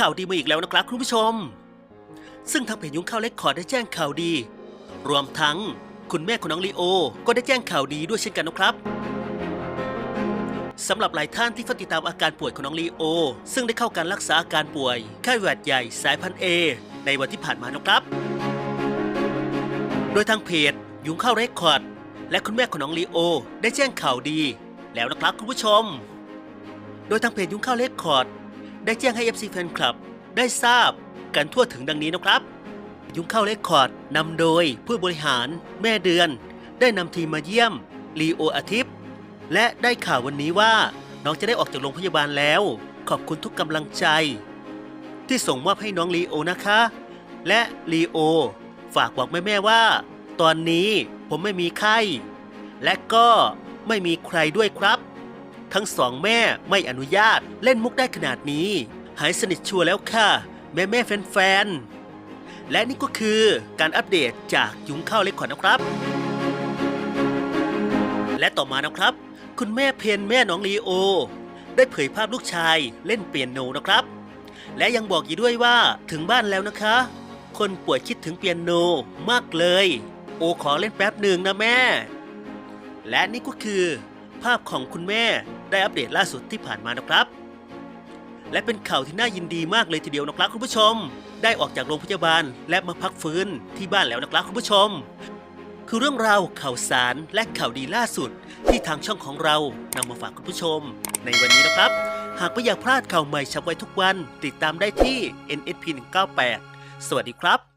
ข่าวดีมาอีกแล้วนะครับคุณผู้ชม ซึ่งทางเพจยุ้งข้าวเล็กคอร์ดได้แจ้งข่าวดี รวมทั้งคุณแม่ของน้องลีโอ ก็ได้แจ้งข่าวดีด้วยเช่นกันนะครับสำหรับหลายท่านที่เฝ้าติดตามอาการป่วยของน้องลีโอ ซึ่งได้เข้าการรักษาอาการป่วยไข้หวัดใหญ่สายพันธุ์เอในวันที่ผ่านมานะครับ โดยทางเพจยุ้งข้าวเรคคอร์ด และคุณแม่ของน้องลีโอ ได้แจ้งข่าวดี แล้วนะครับคุณผู้ชม โดยทางเพจยุ้งข้าวเรคคอร์ด ได้แจ้งให้ FC แฟนคลับ ได้ทราบกันทั่วถึงดังนี้นะครับ ยุ้งข้าเรคคอร์ดนำโดยผู้บริหารแม่เดือน ได้นำทีมมาเยี่ยมลีโออาทิตย์และได้ข่าววันนี้ว่าน้องจะได้ออกจากโรงพยาบาลแล้ว ขอบคุณทุกกำลังใจ ที่ส่งมอบให้น้องลีโอนะคะ และลีโอ ฝากบอกแม่ๆว่า ตอนนี้ผมไม่มีไข้ และก็ไม่มีใครด้วยครับ ทั้งสองแม่ไม่อนุญาตเล่นมุกได้ขนาดนี้ หายสนิทชัวร์แล้วค่ะ แม่แม่แฟนๆ และนี่ก็คือการอัปเดตจากยุ้งข้าวเล็กขวัญนะครับ และต่อมานะครับ คุณแม่เพนแม่น้องลีโอ ได้เผยภาพลูกชายเล่นเปียโนนะครับ และยังบอกอีกด้วยว่าถึงบ้านแล้วนะคะ คนป่วยคิดถึงเปียโนมากเลย โอขอเล่นแป๊บหนึ่งนะแม่ และนี่ก็คือภาพของคุณแม่ ได้อัปเดตล่าสุดที่ผ่านมานะครับ และเป็นข่าวที่น่ายินดีมากเลยทีเดียวนะครับคุณผู้ชม ได้ออกจากโรงพยาบาลและมาพักฟื้นที่บ้านแล้วนะครับคุณผู้ชม คือเรื่องราวข่าวสารและข่าวดีล่าสุด ที่ทางช่องของเรานำมาฝากคุณผู้ชม ในวันนี้นะครับ หากไม่อยากพลาดข่าวใหม่ฉับไวทุกวัน ติดตามได้ที่ NSP 198สวัสดีครับ